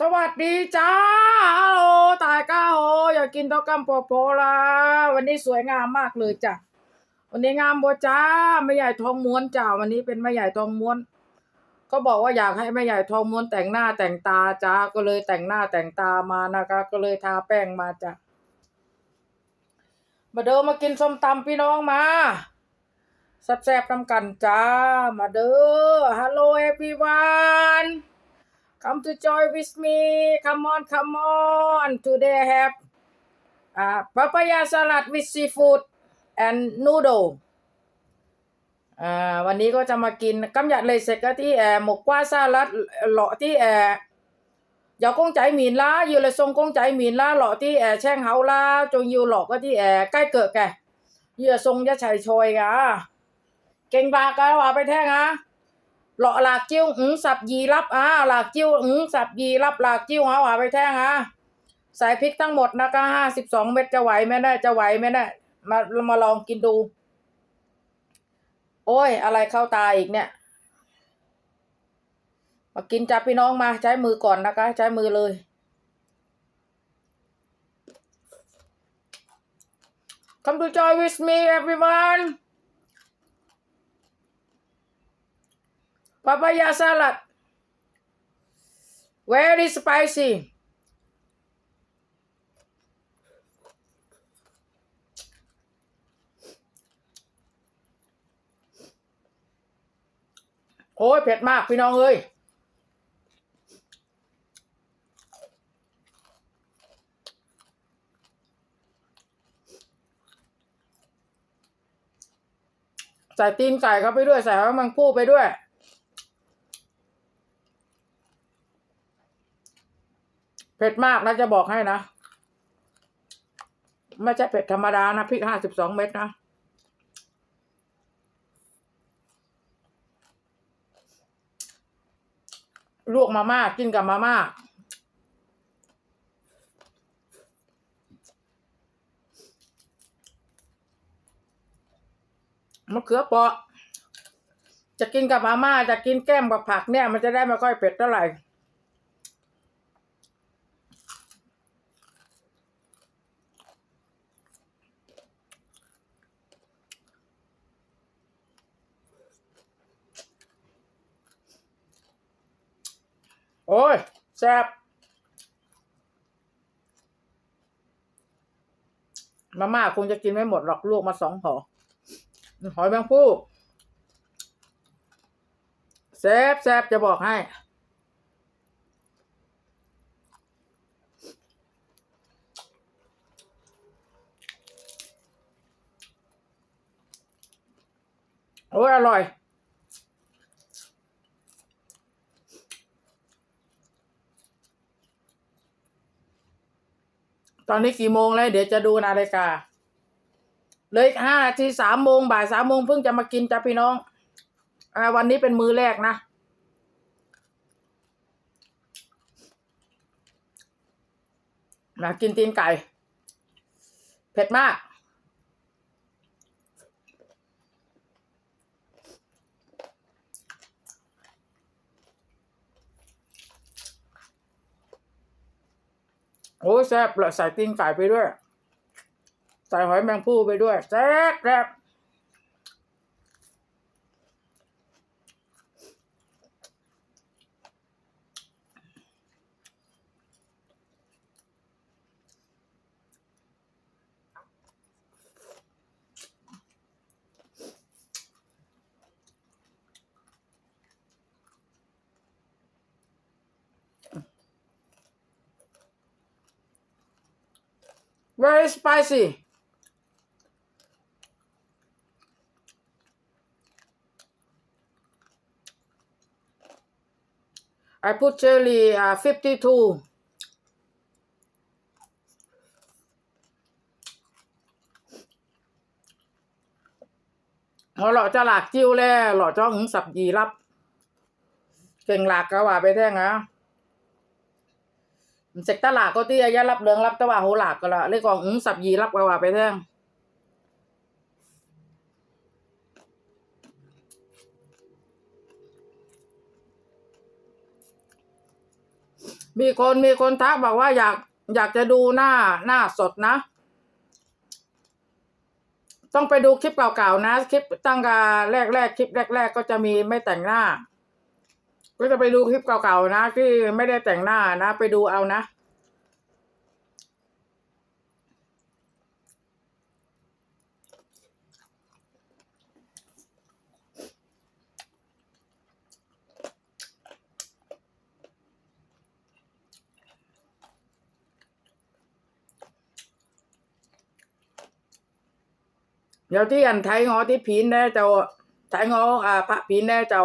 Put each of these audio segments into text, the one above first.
สวัสดีจ้าฮัลโหลตายก้าโหอยากกินตอกำโปโปละวันนี้สวยงามมากเลยจ้ะวันนี้งามบ่จ้าแม่ใหญ่ทองม้วนจ้าวันนี้เป็นแม่ใหญ่ทองม้วนก็บอกว่าอยากให้แม่ใหญ่ทองม้วนแต่งหน้าแต่งตาจ้าก็เลยแต่งหน้าแต่งตามานะคะ ก็เลยทาแป้งมาจ้ะมาเดินมากินส้มตำพี่น้องมาแซ่บๆนำกันจ้า มาเด้อฮัลโหล everyone Come to join with me. Come on, come on. Today I have uh, papaya salad with seafood and noodle. อ่าวันนี้ก็จะมากินกำยัดเลยเสร็จก็ที่แอหมกว่าซาลัดเลาะที่แอร์ยากงใจหมินละอยู่เลยทรงกงใจหมินละเลาะที่แอแช่งเฮาละจงอยู่ลาะก็ที่แอใกล้เกิดแกเยื่อทรงจะชัยชอยกะเก่งบากกะว่าไปแท่งอะ หล่อหลากจิ้วอืงสับยีรับอ่าหลากจิ้วอืงสับยีรับหลากจิ้วเอาหาไปแท่งอะใส่พริกทั้งหมดนะคะห้าสิบสองเม็ดจะไหวไหมได้จะไหวไหมได้มามาลองกินดู โอ้ย อะไรเข้าตาอีกเนี่ยมากินจับพี่น้องมาใช้มือก่อนนะคะ ใช้มือเลย Come to join with me everyone papaya salad very spicy โอ้ยเผ็ดมากพี่น้องเอ้ยใส่ตีนไก่เข้าไปด้วย ใส่หอยแมังผู้ไปด้วย ผ็ดมากนะจะบอกให้นะ ไม่ใช่เผ็ดธรรมดานะพริกห้าสิบสองเม็ดนะ ลวกมาม่ากินกับมาม่ามะเขือเปราะจะกินกับมาม่าจะกินแก้มกับผักเนี่ย มันจะได้ไม่ค่อยเผ็ดเท่าไหร่ โอ้ยแซ่บมาม่าคงจะกินไม่หมดหรอกลวกมาสองห่อหอยแมงผู้แซ่บแซ่บจะบอกให้ โอ้ยอร่อย ต อนนี้กี่โมงแล้วเดี๋ยวจะดูนาฬิกาเลยห้าทีสามโมงบ่ายสามโมงเพิ่งจะมากินจ้ะพี่น้องอวันนี้เป็นมือแรกนะมากินตีนไก่ เผ็ดมาก แซ่บเลยใส่ตีนไก่ไปด้วย ใส่หอยแมงภู่ไปด้วย แซ่บแซ่บ very spicy I put chili uh, 52เอาหล่อจะหลากจิ้วแล้วหล่อจ้องหึงสับยีรับ เก่งหลากก็ว่าไปแท่งนะ เสกตลาดก็ที่อายะรับเรืองรับตะว่าโหหลากก็ละเรียกว่าหึงสับยีรับกว่าไปแท่งมีคนมีคนทักบอกว่าอยากอยากจะดูหน้าหน้าสดนะ ต้องไปดูคลิปเก่าๆนะ คลิปตั้งแต่แรกๆคลิปแรก ๆ ก็จะมีไม่แต่งหน้า ก็จะไปดูคลิปเก่าๆนะ ที่ไม่ได้แต่งหน้านะ ไปดูเอานะ เดี๋ยวที่อันไทยงอที่ผีนแน่เจ้าไทยงออ่าพระผีนแน่เจ้า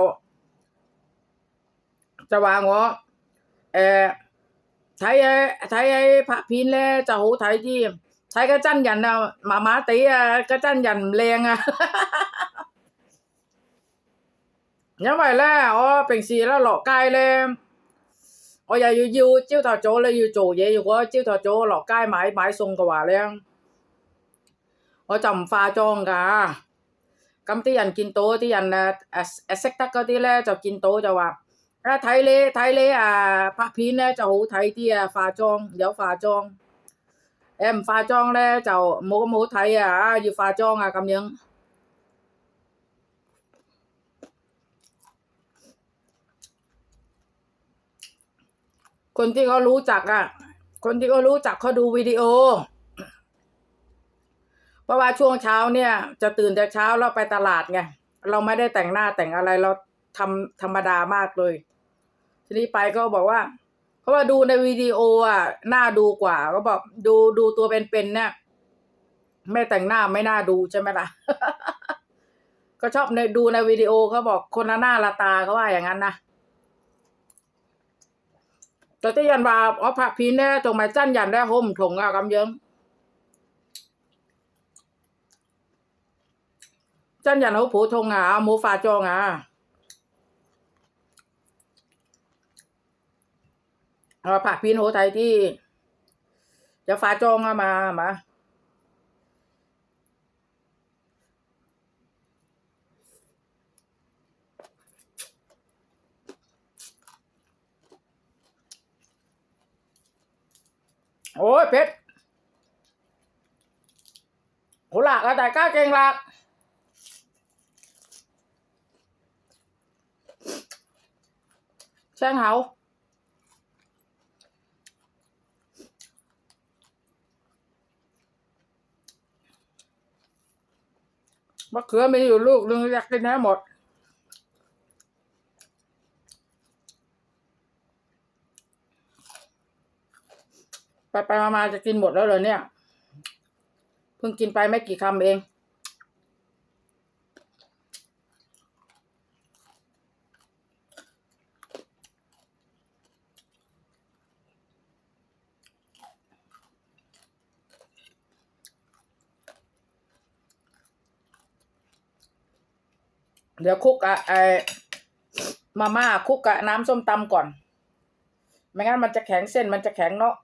จะวางอเออไทยไอ้ไทยไอ้พระผีนแน่เจ้าหูไทยที่ไทยก็จันยันนะหมาหมาตีอะก็จันยันแรงอะยังไงแล้วอ๋อเป็นสีแล้วหลอกกายเลยอ๋อ ถ้าไทยเลไทยเลอ่าพระพินแล้วเจ้าไทยเตียฝาจอง เดี๋ยวฝาจอง แอมฝาจองแล้วเจ้าโมโมไทยอะอยู่ฝาจองอะกำยังคนที่เขารู้จักอะ คนที่เขารู้จักเขาดูวิดีโอ เพราะว่าช่วงเช้าเนี่ย จะตื่นแต่เช้าเราไปตลาดไง เราไม่ได้แต่งหน้าแต่งอะไรเราทำธรรมดามากเลย ทีนี้ไปก็บอกว่าเพราว่าดูในวิดีโออะน่าดูกว่า ก็บอกดูดูตัวเป็นๆเนี่ยไม่แต่งหน้าไม่น่าดูใช่ไหมล่ะ ก็ชอบในดูในวิดีโอเขาบอกคนละหน้าละตาเขาว่าอย่างนั้นนะแต่ที่ยันว่าอ๋อพระพีนเนี่ยจงมาจันยันได้ห่มถงอะกำเยิง真人 ผักพินโหไทยที่ จะฟ้าจองมา มาโอ้ยเพชรโหหลากอะแต่ก้าเก่งหลักแช่งเฮา ขือมีอยู่ลูกนึงอยากกินให้หมด ไปไปมามาจะกินหมดแล้วเลยเนี่ย เพิ่งกินไปไม่กี่คำเอง เดี๋ยวคลุกอะไอมาม่าคลุกกับน้ำส้มตำก่อน ไม่งั้นมันจะแข็งเส้นมันจะแข็งเนาะ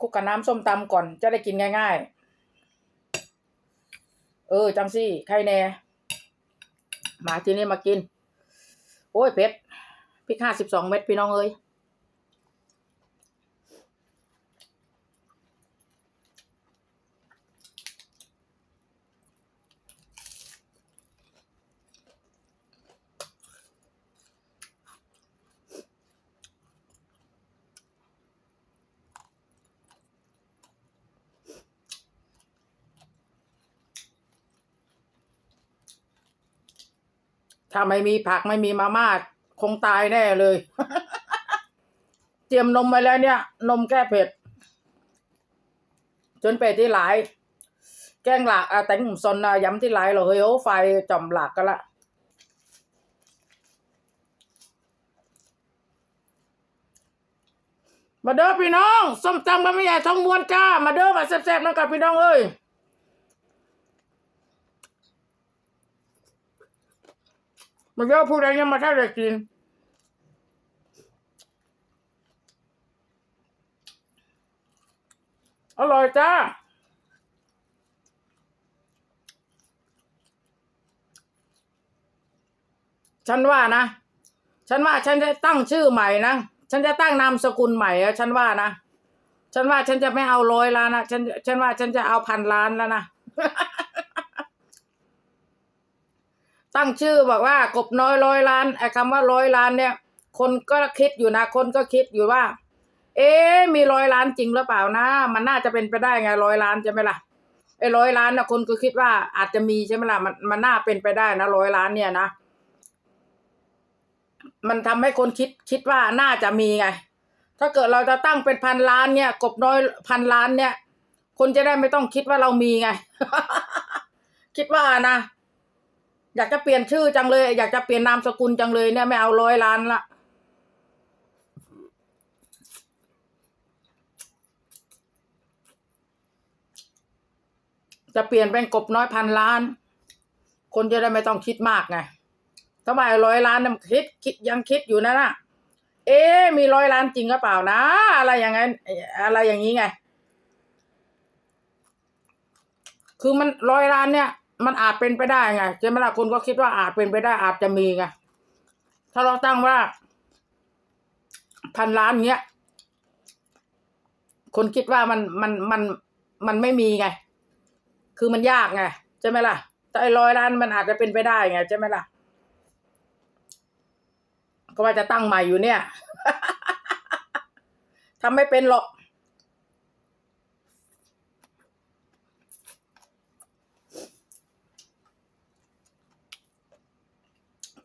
คลุกกับน้ำส้มตำก่อน จะได้กินง่ายๆ เออจังสิใครแน่มาที่นี้มากิน โอ้ยเผ็ดพริกห้าสิบสองเม็ดพี่น้องเอ้ย ถ้าไม่มีผักไม่มีมาม่าคงตายแน่เลย เตรียมนมไว้แล้วเนี่ย นมแก้เผ็ด จนเป็ดที่หลาย แกงหลากอะแตงหมูซนย้ำที่หลายเราเฮ้ยโอ้ไฟจอมหลากกันละมาเด้อพี่น้องส้มตำบะหมี่ใหญ่ทองม้วนจ้า มาเด้อมาแซ่บๆนะกับพี่น้องเอ้ย มันก็ผู้ใดยังมาท่าได้กินอร่อยจ้าฉันว่านะ ฉันว่าฉันจะตั้งชื่อใหม่นะ ฉันจะตั้งนามสกุลใหม่อะฉันว่านะ ฉันว่าฉันจะไม่เอาร้อยล้านนะ ฉัน ฉันว่าฉันจะเอาพันล้านแล้วนะ ตั้งชื่อบอกว่ากบน้อยร้อยล้านไอ้คำว่าร้อยล้านเนี่ย คนก็คิดอยู่นะ คนก็คิดอยู่ว่า เอ๊มีร้อยล้านจริงหรือเปล่านะ มันน่าจะเป็นไปได้ไงร้อยล้านใช่ไหมล่ะไอ้ร้อยล้านนะคนก็คิดว่าอาจจะมีใช่ไหมล่ะมันมันน่าเป็นไปได้นะร้อยล้านเนี่ยนะมันทำให้คนคิดคิดว่าน่าจะมีไง ถ้าเกิดเราจะตั้งเป็นพันล้านเนี่ย กบน้อยพันล้านเนี่ย คนจะได้ไม่ต้องคิดว่าเรามีไง คิดว่านะ อยากจะเปลี่ยนชื่อจังเลย อยากจะเปลี่ยนนามสกุลจังเลยเนี่ยไม่เอาร้อยล้านละจะเปลี่ยนเป็นกบน้อยพันล้าน คนจะได้ไม่ต้องคิดมากไงถ้าว่าร้อยล้านเนี่ยมันคิดคิดยังคิดอยู่นะน่ะเอ๊มีร้อยล้านจริงหรือเปล่านะ อะไรอย่างงั้นอะไรอย่างนี้ไง คือมันร้อยล้านเนี่ย มันอาจเป็นไปได้ไงใช่ไหมล่ะคนก็คิดว่าอาจเป็นไปได้อาจจะมีไงถ้าเราตั้งว่าพันล้านเงี้ยคนคิดว่ามันมันมันมันไม่มีไง คือมันยากไงใช่ไหมล่ะ แต่ไอ้ร้อยล้านมันอาจจะเป็นไปได้ไงใช่ไหมล่ะ ก็ว่าจะตั้งใหม่อยู่เนี่ยทำไม่เป็นหรอก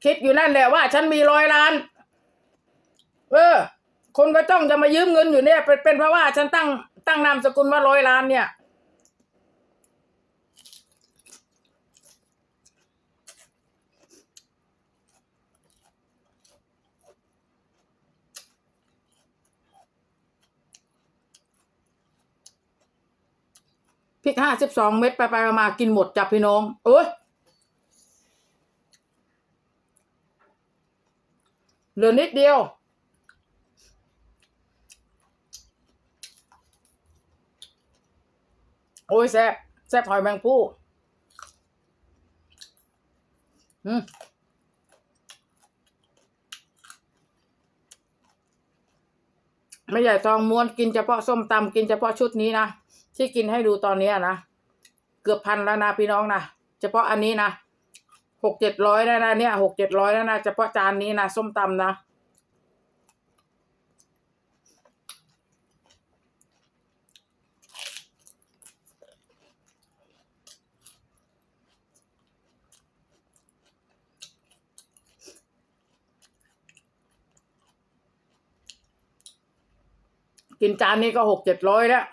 คิดอยู่นั่นแหละว่า ฉันมีร้อยล้าน เออ คนก็จ้องจะมายืมเงินอยู่เนี่ย เป็นเป็นเพราะว่าฉันตั้งตั้งนามสกุลว่าร้อยล้านเนี่ยพริกห้าสิบสองเม็ดไปไปมากินหมดจับพี่น้อง เอ้ย เหลือนิดเดียว โอ้ยแซ่บแซ่บหอยแมงผู้อืมไม่ใหญ่ทองม้วนกินเฉพาะส้มตำกินเฉพาะชุดนี้นะ ที่กินให้ดูตอนนี้นะ เกือบพันแล้วนะพี่น้องนะ เฉพาะอันนี้นะ หกเจ็ดร้อยแล้วนะเนี่ยหกเจ็ดร้อยแล้วนะเฉพาะจานนี้นะส้มตำนะกินจานนี้ก็หกเจ็ดร้อยแล้ว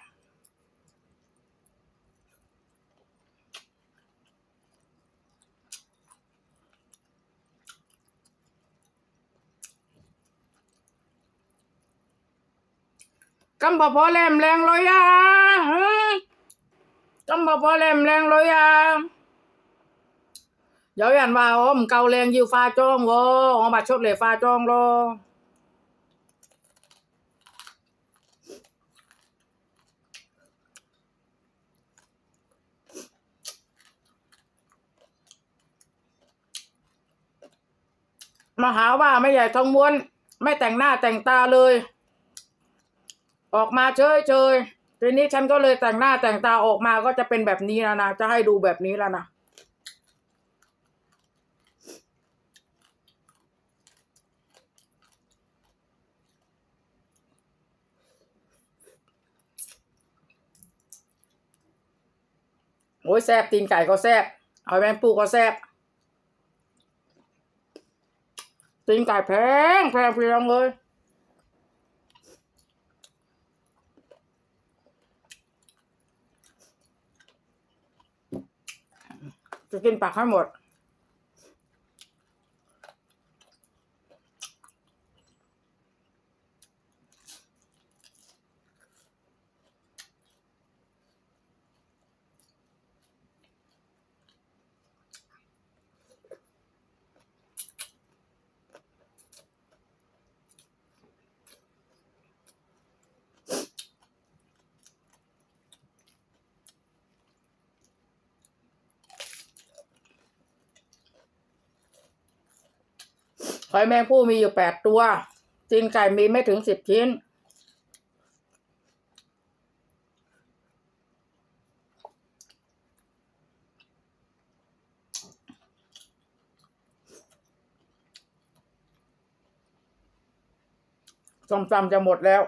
กำพอพอแหลมแรงเลยอะหือกำพอพอแหลมแรงเลยอะเดี๋ยวยันว่าอมเกาแรงยิวฟ้าจ้องโว้อ๋อมาชดเลยฟ้าจ้องโลมาหาว่าไม่ใหญ่ทองม้วน ไม่แต่งหน้าแต่งตาเลย ออกมาเฉยเฉยๆทีนี้ฉันก็เลยแต่งหน้าแต่งตาออกมาก็จะเป็นแบบนี้แล้วนะ จะให้ดูแบบนี้แล้วนะ โอ้ยแซบตีนไก่ก็แซบหอยแมงปูก็แซบตีนไก่แพงแพงเพียงเลย จะกินปากให้หมด อยแมงผู้มีอยู่แปดตัวจีนไก่มีไม่ถึงสิบชิ้น ส้มตำจะหมดแล้ว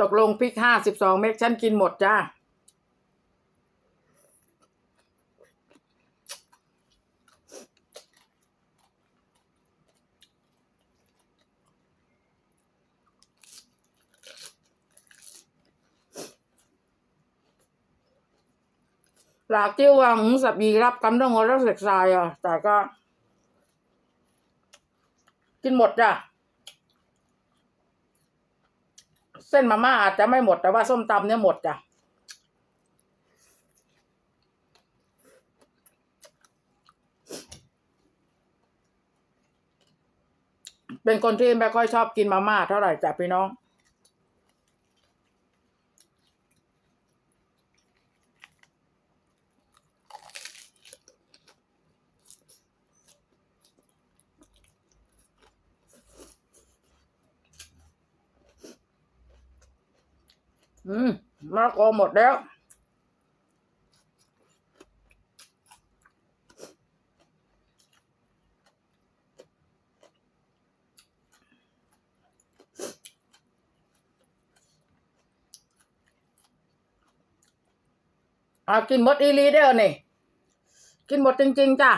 ตกลงพริกห้าสิบสองเม็ดฉันกินหมดจ้า lạc tiêu vàng sập gì lắp cắm đâu ngồi rất sạch xài à tại có กินหมดจ้ะเส้นมาม่าอาจจะไม่หมดแต่ว่าส้มตำเนี่ยหมดจ้ะเป็นคนที่ไม่ค่อยชอบกินมาม่าเท่าไหร่จ้ะพี่น้อง อืมมะละกอหมดแล้ว อากินหมดอีลีได้อนี่ กินหมดจริง ๆ จ้ะ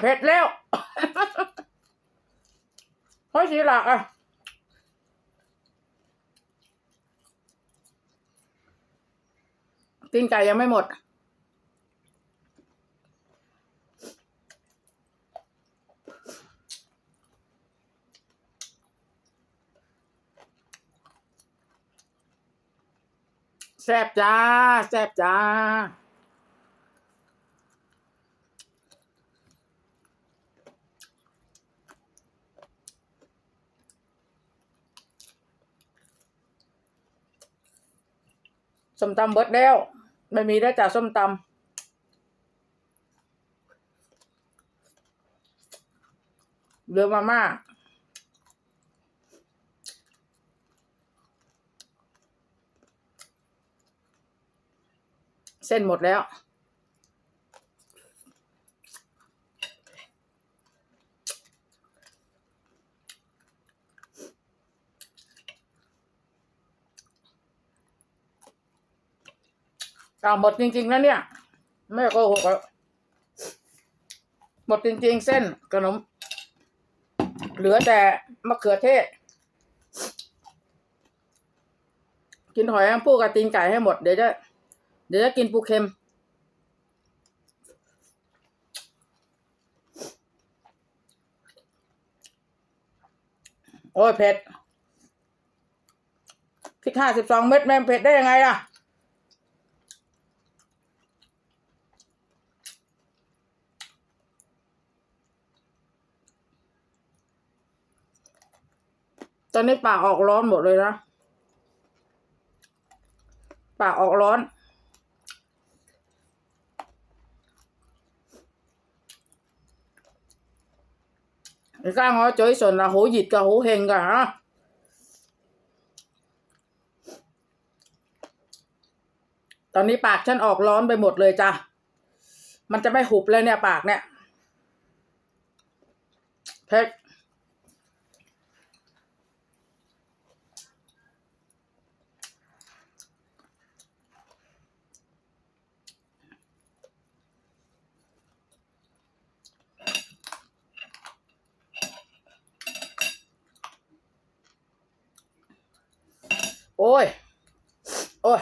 เผ็ดแล้วเฮ้ยสีหลักอะตีนไก่ยังไม่หมด แซ่บจ้า แซ่บจ้า ส้มตำเบิดแล้ว ไม่มีแล้วจ้ะส้มตำเรือมาม่าเส้นหมดแล้ว อ่าหมดจริงๆแล้วเนี่ย ไม่โกหกแล้วหมดจริงๆ เส้นขนม เหลือแต่มะเขือเทศ กินหอยแมงปูกับตีนไก่ให้หมด เดี๋ยวจะ เดี๋ยวจะกินปูเค็มโอ้ยเผ็ดพริกห้าสิบสองเม็ดแม่เผ็ดได้ยังไงล่ะ ตอนนี้ปากออกร้อนหมดเลยนะปากออกร้อน Người ta ngồi chửi sùn là hủ vịt cả hủ hiền cả hả? Tao ní bạc chân ọt lón ไปหมดเลยจ้ะ มันจะไม่หุบเลยเนี่ยปากเนี่ยเผ็ดโอ้ย โอ้ย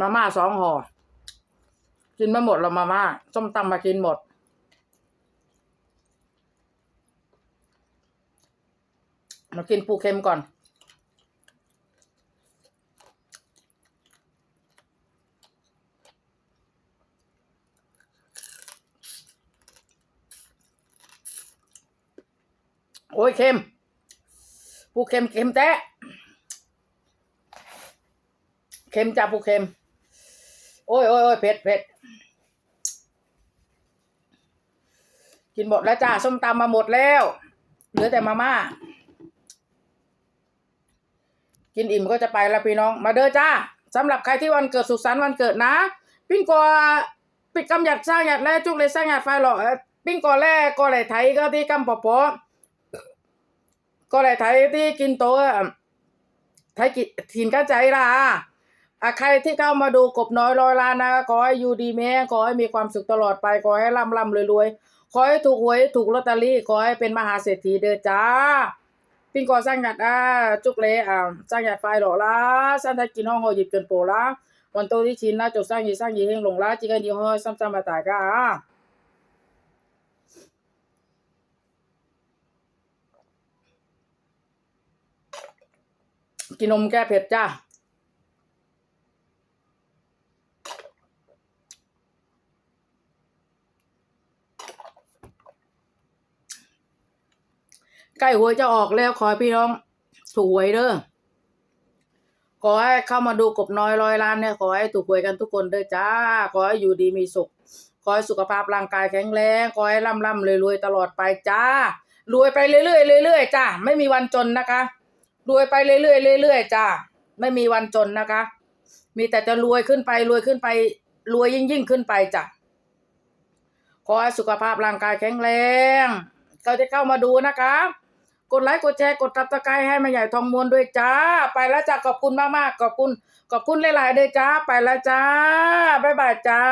มาม่าสองห่อ กินไม่หมดหรอกมาม่าส้มตำมากินหมด มากินปูเค็มก่อน โอ้ยเค็มปูเค็มเค็มแท้เค็มจ้าปูเค็ม โอ้ยโอ้ยโอ้ยเผ็ดเผ็ดกินหมดแล้วจ้าส้มตำมาหมดแล้ว เหลือแต่มาม่า กินอิ่มก็จะไปแล้วพี่น้อง มาเด้อจ้าสำหรับใครที่วันเกิดสุขสันต์วันเกิดนะ ปิ้งกอปิดกำหยัดสร้างหยัดแรกจุกเลยสร้างหยัดไฟหรอกเอ่อปิ้งกอแรกกอไหลไทยก็ที่กำปอปอ ก็ไหลไทยที่กินโตะไทยกิถินก้าใจล่ะอะใครที่เข้ามาดูกบน้อยลอยลานนะขอให้อยู่ดีแม่ขอให้มีความสุขตลอดไปขอให้ร่ำร่ำรวยรวยขอให้ถูกหวยถูกลอตเตอรี่ขอให้เป็นมหาเศรษฐีเด้อจ้าปิงกอสร้างหยัดอะจุกเลยอะสร้างหยัดไฟหรอละสร้างไทยกินห้องหอหยิบจนโปละวันโตที่ชินนะจบสร้างยีสร้างยีเฮงหลงละจิกันยีห้อยซ้ำๆมาตายก้า กินนมแก้เผ็ดจ้าใกล้หวยจะออกแล้วขอให้พี่น้องถูกหวยเด้อขอให้เข้ามาดูกบน้อยร้อยล้านเนี่ยขอให้ถูกหวยกันทุกคนเด้อจ้า ขอให้อยู่ดีมีสุข ขอให้สุขภาพร่างกายแข็งแรงขอให้ร่ำร่ำรวยรวยตลอดไปจ้ารวยไปเรื่อยๆเรื่อยๆจ้าไม่มีวันจนนะคะ รวยไปเรื่อยๆเรื่อยๆจ้าไม่มีวันจนนะคะ มีแต่จะรวยขึ้นไปรวยขึ้นไป รวยยิ่งยิ่งๆขึ้นไปจ้ะขอให้สุขภาพร่างกายแข็งแรงก็จะเข้ามาดูนะคะ กดไลค์กดแชร์กดตับตะไคร้ให้แม่ใหญ่ทองมวลด้วยจ้า ไปแล้วจ้าขอบคุณมากๆขอบคุณขอบคุณหลายๆด้วยจ้า ไปแล้วจ้าบ๊ายบายจ้า